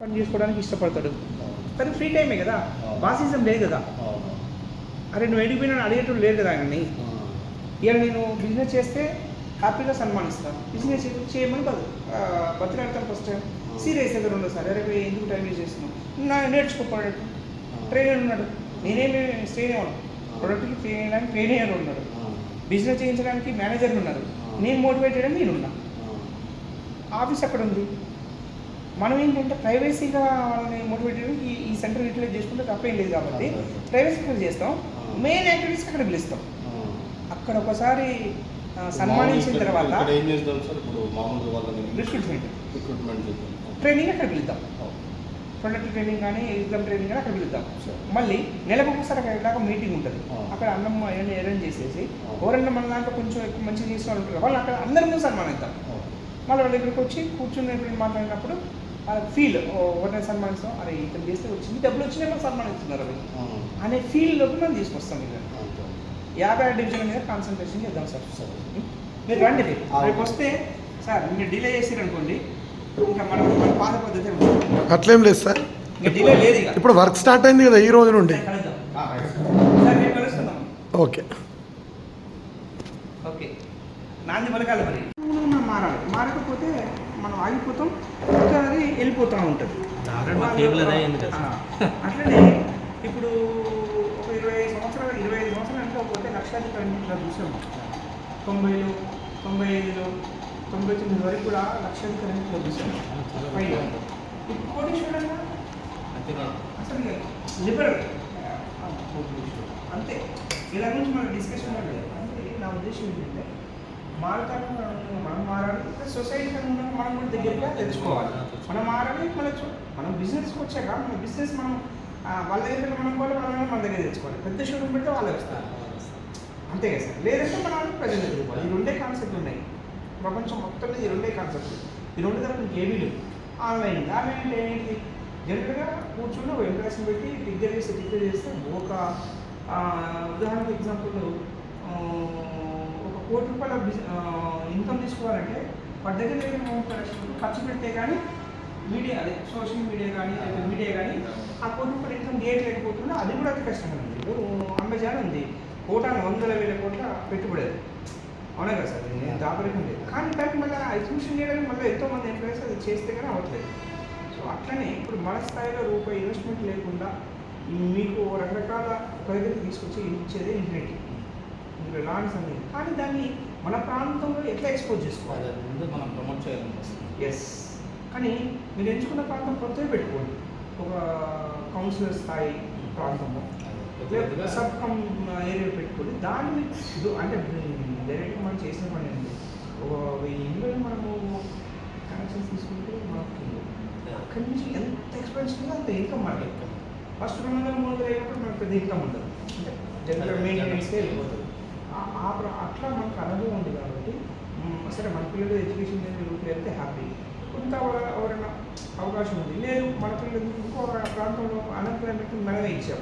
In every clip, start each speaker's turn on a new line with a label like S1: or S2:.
S1: పని చేసుకోవడానికి ఇష్టపడతాడు. కానీ ఫ్రీ టైమే కదా? బాసిజం లేదు కదా? అరే నువ్వు వెళ్ళిపోయినా అడిగేటప్పుడు లేదు కదా ఆయనని? ఇవాళ నేను బిజినెస్ చేస్తే హ్యాపీగా సన్మానిస్తాను బిజినెస్ చేయమని బదు బతిలాడతాను ఫస్ట్ టైం సీరియస్ అయితే రెండోసారి. అరే ఎందుకు టైం వేస్ట్ చేస్తున్నావు? నా నేర్చుకోపోయాడు. ట్రైనర్ ఉన్నాడు. నేనేమి స్ట్రెయిన్ అవ్వను ప్రొడక్ట్కి ట్రైన్ చేయడానికి ట్రైనర్ ఉన్నాడు. బిజినెస్ చేయించడానికి మేనేజర్ ఉన్నారు నేను మోటివేట్ చేయడం నేను ఉన్నా ఆఫీస్ అక్కడ ఉంది మనం ఏంటంటే ప్రైవసీగా వాళ్ళని మోటివేట్ చేయడానికి ఈ- సెంటర్ యూటిలైజ్ చేసుకుంటే తప్పేం లేదు కాబట్టి ప్రైవసీ ఇక్కడ చేస్తాం. మెయిన్ యాక్టివిటీస్ అక్కడ పిలుస్తాం. అక్కడ ఒకసారి సన్మానించిన తర్వాత
S2: ఇక్కడ ఏం చేద్దాం సార్? ఇప్పుడు మామూలుగా వాళ్ళని
S1: రిక్రూట్మెంట్
S2: రిక్రూట్మెంట్ చేద్దాం
S1: ట్రైనింగ్ అక్కడ పిలుద్దాం. ప్రొడక్ట్ ట్రైనింగ్ కానీ ఎగ్జామ్ ట్రైనింగ్ కానీ అక్కడ పిలుద్దాం. మళ్ళీ నెలకు ఒకసారి అక్కడ దాకా మీటింగ్ ఉంటుంది. అక్కడ అన్నం అవన్నీ అరేంజ్ చేసేసి
S2: ఆ.
S1: ఎవరైనా మన దాంట్లో కొంచెం ఎక్కువ మంచిగా చేసిన వాళ్ళు ఉంటారు వాళ్ళు అక్కడ అందరి ముందు సన్మానిద్దాం. మళ్ళీ వాళ్ళ దగ్గరికి వచ్చి కూర్చుని మాట్లాడినప్పుడు వాళ్ళ ఫీల్ ఎవరినైనా సన్మానిస్తాం అరే ఇతను చేస్తే వచ్చింది డబ్బులు వచ్చినాయి మనం సన్మానిస్తున్నారు అవి. అనే ఫీల్డ్లోకి మనం తీసుకొస్తాం ఇక్కడ యాభై డివిజన్ మీద కాన్సన్ట్రేషన్ చేద్దాం సార్. మీరు రండి రేపు. వస్తే సార్ మీరు డిలే చేసారు అనుకోండి ఇంకా మనం మన పాత పద్ధతి
S3: అట్లేం లేదు సార్.
S1: ఇంకా డిలే లేదు ఇక.
S3: ఇప్పుడు వర్క్ స్టార్ట్ అయింది కదా ఈ రోజు నుండి.
S1: Sir
S3: okay.
S1: ఓకే. నాంది పలకాలి మరి. మారాలి మారకపోతే మనం ఆగిపోతాం. అది వెళ్ళిపోతూ ఉంటుంది. అట్లనే ఇప్పుడు ఒక ఇరవై ఐదు సంవత్సరాలు ఇరవై ఐదు సంవత్సరాలు అంటే పోతే లక్షాధికారి ఇట్లా చూసాం. తొంభైలో తొంభై ఐదులో తొంభై తొమ్మిది వరకు కూడా లక్షాధికారి ఇట్లా చూసాం. పైన ఇప్పుడు కోటీశ్వరంగా అసలు లిబరల్. అంతే. ఇలా నుంచి మన డిస్కషన్ అంటే నా ఉద్దేశం ఏంటంటే మారతాను మనం మారాలి సొసైటీ అనుగుణంగా మనం కూడా దగ్గరగా తెచ్చుకోవాలి. మనం మారాలి మన మనం బిజినెస్కి వచ్చాక మన బిజినెస్ మనం వాళ్ళ దగ్గర మనం కూడా మనం మన దగ్గర తెచ్చుకోవాలి. పెద్ద షోరూమ్ పెడితే వాళ్ళే వస్తారు. అంతే కదా సార్. లేదంటే మనం ప్రజలు ఎదుర్కోవాలి. ఈ రెండే కాన్సెప్ట్ ఉన్నాయి. ప్రపంచం మొత్తం ఈ రెండే కాన్సెప్ట్ ఈ రెండు తరపు ఇంకేమీ లేవు. ఆన్లైన్ ఆన్లైన్ అంటే ఏంటి? జనరల్గా కూర్చుని ఒక ఇంప్రెషన్ పెట్టి డిగ్రీ చేస్తే డిగ్రీ చేస్తే ఒక ఉదాహరణకు ఎగ్జాంపుల్ కోటి రూపాయల ఇన్కమ్ తీసుకోవాలంటే వాటి దగ్గర దగ్గర ముప్పై ఖర్చు పెడితే కానీ మీడియా అదే సోషల్ మీడియా కానీ లేదా మీడియా కానీ ఆ కోటి రూపాయల ఇన్కమ్ గేట్ లేకపోతున్నా అది కూడా అతి కష్టంగా ఉంది ఇప్పుడు అమెజాన్ ఉంది. కోటాను వందల వేల కోట్ల పెట్టుబడి అది అవునా కదా సార్? నేను దాపరికం లేదు కానీ దానికి మళ్ళీ ఎగ్జిబిషన్ చేయడానికి మళ్ళీ ఎంతో మంది ఎంప్లాయీస్ అది చేస్తే కానీ అవ్వట్లేదు. సో అట్లనే ఇప్పుడు మన స్థాయిలో రూపాయి ఇన్వెస్ట్మెంట్ లేకుండా మీకు రకరకాల ప్రగతి తీసుకొచ్చి ఇచ్చేది ఇంటర్నెట్ రాని సమయం కానీ దాన్ని మన ప్రాంతంలో ఎట్లా ఎక్స్పోజ్ చేసుకోవాలి?
S4: ముందు మనం ప్రమోట్ చేయాలి
S1: ఎస్ కానీ మీరు ఎంచుకున్న ప్రాంతం కొత్తగా పెట్టుకోండి. ఒక కౌన్సిలర్ స్థాయి ప్రాంతంలో. లేదా సబ్ కమ్ ఏరియా పెట్టుకోండి. దాన్ని ఇది అంటే డైరెక్ట్గా మనం చేసిన పని ఏంటి? ఒక వెయ్యి ఇళ్ళు మనము కనెక్షన్స్ తీసుకుంటే మనకి అక్కడి నుంచి ఎంత ఎక్స్పెన్సివ్ అంత ఇన్కమ్ మనకి. ఫస్ట్ రెండు వందల మూడు వందలు అయినప్పుడు మనకు పెద్ద ఇన్కమ్ ఉండదు. అంటే జనరల్ మెయింటెనెన్స్కే వెళ్ళిపోతుంది. అట్లా మనకు అనుభవం ఉంది కాబట్టి సరే మన పిల్లలు ఎడ్యుకేషన్ రూట్లో వెళ్తే హ్యాపీ కొంత ఎవరైనా అవకాశం ఉంది. లేదు మన పిల్లలు ఇంకో ప్రాంతంలో అన్ఎంప్లాయ్మెంట్ మనమే ఇచ్చాం.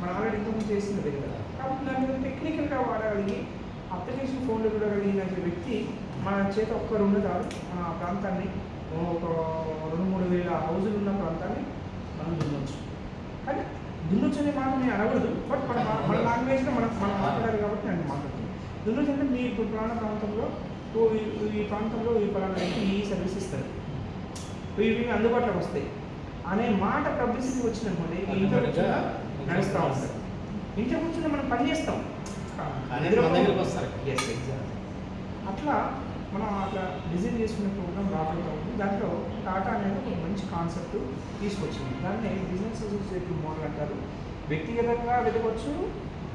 S1: మనం ఆల్రెడీ ఇంతకుముందు చేసింది అది కదా. కాబట్టి దాని మీద టెక్నికల్గా వాడగలిగి అప్లికేషన్ ఫోన్లో చూడగలిగిన వ్యక్తి మన చేత ఒక్క రెండు చాలు మన ప్రాంతాన్ని ఒక రెండు మూడు వేల హౌజులు ఉన్న ప్రాంతాన్ని మనం దున్నొచ్చు. కానీ దున్నొచ్చు అనే మాట నేను అనకూడదు. బట్ మన మన లాంగ్వేజ్లో మనం మనం మాట్లాడాలి కాబట్టి నేను మాట్లాడుతున్నాను దున్నొచ్చు అంటే మీ ఇప్పుడు పురాణ ప్రాంతంలో ఓ ఈ- ప్రాంతంలో ఈ వ్యక్తి ఈ సర్వీస్ ఇస్తారు. ఇవి అందుబాటులోకి వస్తాయి. అనే మాట పబ్లిసిటీ వచ్చినప్పుడు ఇంట్లో నడుస్తూ ఉంటారు. ఇంట్లో కూర్చున్న మనం పని చేస్తాం. ఎస్ ఎగ్జాక్ట్ అట్లా మనం అట్లా డిజైన్ చేసుకునే ప్రోగ్రామ్ రాబోతూ ఉంది. దాంట్లో టాటా అనేది ఒక మంచి కాన్సెప్ట్ తీసుకొచ్చింది. దాన్ని బిజినెస్ అసోసియేటివ్ మోడల్ అంటారు. వ్యక్తిగతంగా వెతకొచ్చు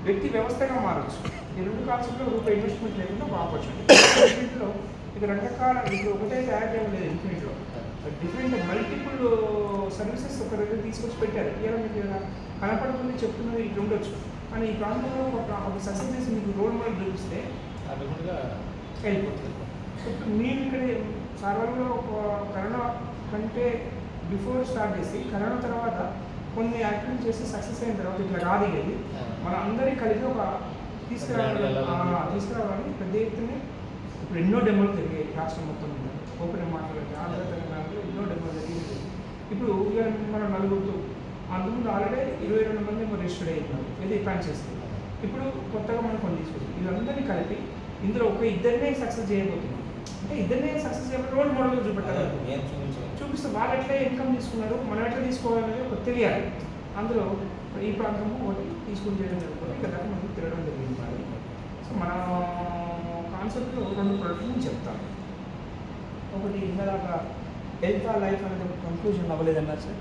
S1: వ్యక్తి వ్యవస్థగా మారచ్చు. ఈ రెండు కాన్సెప్ట్లో రూపాయి ఇన్వెస్ట్మెంట్ లేకుండా ఒక ఆపర్చునిటీ ఇన్ఫినిట్లో ఇక రకరకాల ఇప్పుడు ఒకటే తయారు చేయడం లేదు ఇన్ఫినిట్లో డిఫరెంట్ మల్టిపుల్ సర్వీసెస్ ఒక దగ్గర తీసుకొచ్చి పెట్టారు. ఇలా మీకు కనపడకుండా చెప్తున్నది ఇట్లా ఉండొచ్చు. కానీ ఈ ప్రాంతంలో ఒక ఒక సక్సెస్ చేసి మీకు రోల్ మోడల్ చూపిస్తే వెళ్ళిపోతుంది ఇప్పుడు మీరు ఇక్కడ సర్వర్లో ఒక కరోనా కంటే బిఫోర్ స్టార్ట్ చేసి కరోనా తర్వాత కొన్ని యాక్టివిటీ చేసి సక్సెస్ అయిన తర్వాత ఇట్లా కాదు ఇది. మన అందరి కలిసి ఒక తీసుకురావాలి తీసుకురావాలని పెద్ద ఎత్తున ఇప్పుడు ఎన్నో డెమోలు జరిగాయి రాష్ట్రం మొత్తం మీద. ఓపెన్ మాట్లాడాలి ఆంధ్ర తెలంగాణలో ఎన్నో డెమోలు జరిగింది ఇప్పుడు మనం నలుగురుతో? అంతకుముందు ఆల్రెడీ ఇరవై రెండు మంది ఏమో రిజిస్టర్డ్ అయిపోయినారు ఇది ఫ్రాంచైజ్ ఇప్పుడు కొత్తగా మనం కొన్ని తీసుకొచ్చాం. వీళ్ళందరినీ కలిపి ఇందులో ఒక ఇద్దరినే సక్సెస్ చేయబోతున్నాం. ఇద్దరినే సక్సెస్ చేయబోతే రోల్ మోడల్
S4: చూపించలేదు.
S1: చూపిస్తే వాళ్ళు ఎట్లా ఇన్కమ్ తీసుకున్నారు మనం ఎట్లా తీసుకోవాలనేది ఒక తెలియాలి. అందులో ఈ ప్రాంతము ఒకటి తీసుకుని చేయడం జరుగుతుంది. ఇంకా దాకా మనకి తిరగడం జరిగింది మరి. సో మన కాన్సెప్ట్లో రెండు ప్రొడక్ట్ నేను చెప్తాను. ఒకటి ఇందాక హెల్త్ ఆర్ లైఫ్ అనేది ఒక కంక్లూజన్ అవ్వలేదన్నారు సార్.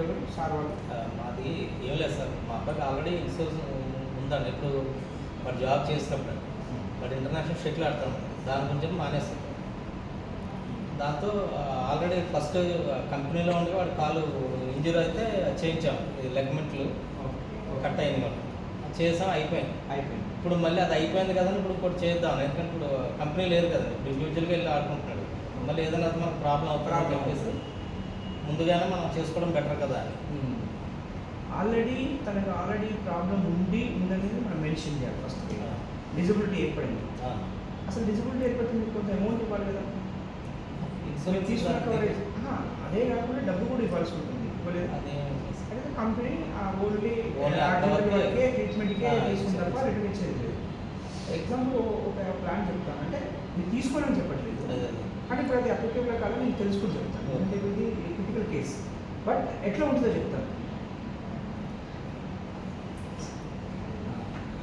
S1: ఎవరు? సార్ వాళ్ళు.
S4: ఆ, మాది ఏం లేదు సార్. మా అబ్బాయికి ఆల్రెడీ ఇన్సూరెన్స్ ఉందండి. ఇప్పుడు వాడు జాబ్ చేసినప్పుడు వాడు ఇంటర్నేషనల్ షటిల్ ఆడతాను దాని గురించి మానేస్తాం దాంతో ఆల్రెడీ ఫస్ట్ కంపెనీలో ఉండి వాడి కాలు ఇంజూర్ అయితే చేయించాం. ఇది లెగ్మెంట్లు కట్ అయింది మనం చేసాం అయిపోయింది.
S1: అయిపోయింది.
S4: ఇప్పుడు మళ్ళీ అది అయిపోయింది కదా ఇప్పుడు ఇంకోటి చేద్దాం. ఎందుకంటే ఇప్పుడు కంపెనీ లేదు కదా ఇప్పుడు ఇండివిజువల్గా వెళ్ళి ఆడుకుంటున్నాడు. మళ్ళీ ఏదైనా మనకు ప్రాబ్లం
S1: Problem.
S4: చెప్పేసి ముందుగానే మనం చేసుకోవడం బెటర్ కదా అని.
S1: ఆల్రెడీ తనకు ఆల్రెడీ ప్రాబ్లం ఉండి ఉందనేది మనం మెన్షన్ చేయాలి ఫస్ట్. డిజబిలిటీ ఏర్పడింది. అసలు డిజబిలిటీ మీకు కొంత అమౌంట్ ఇవ్వాలి కదా. తీసుకున్న కవరేజ్ అదే కాకుండా డబ్బు కూడా ఇవ్వాల్సి ఉంటుంది. ఇవ్వలేదు.
S4: అదే
S1: అయితే కంపెనీ ఓన్లీ
S4: అంతవరకే.
S1: ట్రీట్మెంట్కే
S4: ఇచ్చేది.
S1: రిటర్న్ ఇచ్చేది. ఎగ్జాంపుల్ ఒక ప్లాన్ చెప్తాను. అంటే మీరు తీసుకోవాలని చెప్పట్లేదు. కానీ ఇప్పుడు అది అప్లికేబుల్ కాదు నేను తెలుసుకుని చెప్తాను. అంటే ఇది క్రిటికల్ కేస్ బట్ ఎట్లా ఉంటుందో చెప్తాను.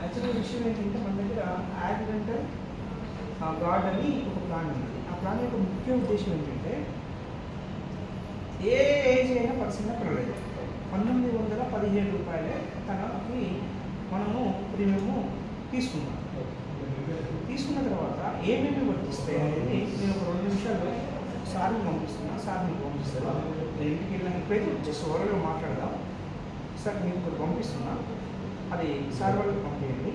S1: యాక్చువల్గా విషయం ఏంటంటే మన దగ్గర యాక్సిడెంటల్ గాడ్ అని ఒక ప్లాన్ ఉంది. ఆ ప్లాన్ యొక్క ముఖ్య ఉద్దేశం ఏంటంటే ఏ ఏజ్ అయినా పర్సన్ పర్వాలేదు. పంతొమ్మిది వందల పదిహేడు రూపాయలే తనకి మనము ప్రీమియము తీసుకున్నాం తీసుకున్న తర్వాత ఏమేమి వర్తిస్తాయి అనేది నేను ఒక రెండు నిమిషాల్లో సార్ని పంపిస్తున్నా సార్ మీకు నేను ఇంటికి వెళ్ళిన ఇప్పుడైతే జస్ట్ ఓవర్గా మాట్లాడదాం సార్ మీకు ఒకటి పంపిస్తున్నా. అది సార్ వాళ్ళకి పంపించండి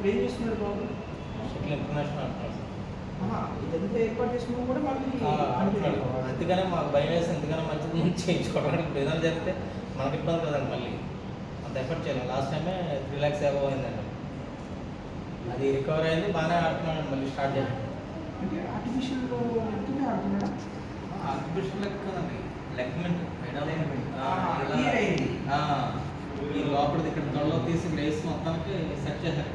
S1: ఇప్పుడు ఏం చేస్తున్నారు బాబు?
S4: షటిల్ ఇంటర్నేషనల్ అంటున్నారు
S1: ఇదంతా ఏర్పాటు చేసుకున్నా కూడా
S4: అంటున్నాడు. అందుకనే మాకు భయం వేసి ఎందుకనే మంచిది నుంచి చేయించుకోవడానికి ఇప్పుడు ఏదైనా జరిగితే మనకి ఇబ్బంది కదండి మళ్ళీ. అంత ఎఫర్ట్ చేయాలి. లాస్ట్ టైమే త్రీ ల్యాక్స్ ఏవో అయిందండి. అది రికవర్ అయింది బాగానే ఆడుతున్నాడు మళ్ళీ స్టార్ట్ చేయాలి
S1: అంటే ఆర్టిఫిషియల్
S4: ఆర్టిఫిషియల్ లెక్క కదండి. లెగ్మెంట్. ఈ లోపలిది ఇక్కడ తొడలో తీసి గ్రేస్ మొత్తానికి సెట్ చేశారు.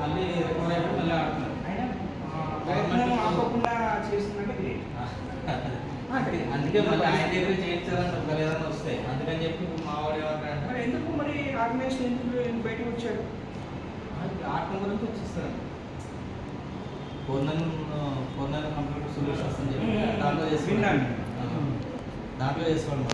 S4: మళ్ళీ రికవర్ అయిపోయి మళ్ళీ ఆడుతున్నాడు
S1: అయినా ఆ, ప్రయత్నం ఆపకుండా చేస్తుందంటే గ్రేట్
S4: అంటే అందుకే మళ్ళీ ఆయన దగ్గర చేయించాలని ఏదైనా వస్తాయి. అందుకని చెప్పి మా వాడు ఏమంటాడంటే
S1: మరి ఎందుకు మరి ఆర్గనైజేషన్ ఎందుకు ఎందుకు బయటకు వచ్చాడు
S4: ఆటం గురించి వచ్చేస్తారు. పూర్ణన్ పూర్ణన్ కంప్యూటర్ సొల్యూషన్స్ అని చెప్పి దాంట్లో చేసుకోండి. దాంట్లో చేసుకోండి